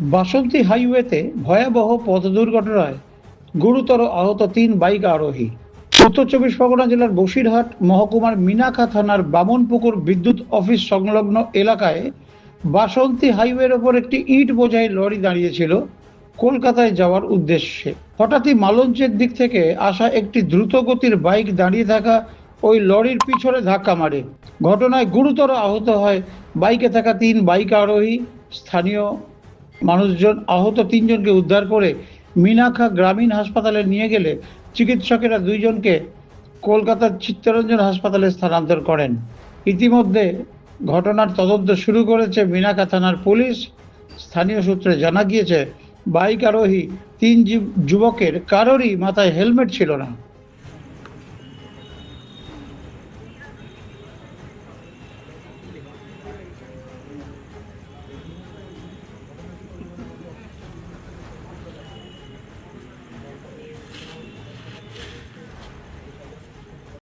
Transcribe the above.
বাসন্তী হাইওয়েতে ভয়াবহ পথ দুর্ঘটনায় গুরুতর আহত তিন বাইক আরোহী। উত্তর চব্বিশ পরগনা জেলার বসিরহাট মহকুমার মিনাখা থানার বামনপুকুর বিদ্যুৎ অফিস সংলগ্ন এলাকায় বাসন্তী হাইওয়ের ওপর একটি ইট বোঝাই লরি দাঁড়িয়েছিল কলকাতায় যাওয়ার উদ্দেশ্যে। হঠাৎই মালঞ্চের দিক থেকে আসা একটি দ্রুতগতির বাইক দাঁড়িয়ে থাকা ওই লরির পিছনে ধাক্কা মারে। ঘটনায় গুরুতর আহত হয় বাইকে থাকা তিন বাইক আরোহী। স্থানীয় মানুষজন, আহত তিনজনকে উদ্ধার করে মিনাখা গ্রামীণ হাসপাতালে নিয়ে গেলে চিকিৎসকেরা দুইজনকে কলকাতার চিত্তরঞ্জন হাসপাতালে স্থানান্তর করেন। ইতিমধ্যে ঘটনার তদন্ত শুরু করেছে মিনাখা থানার পুলিশ। স্থানীয় সূত্রে জানা গিয়েছে বাইক আরোহী তিন যুব- যুবকের কারোরই মাথায় হেলমেট ছিল না।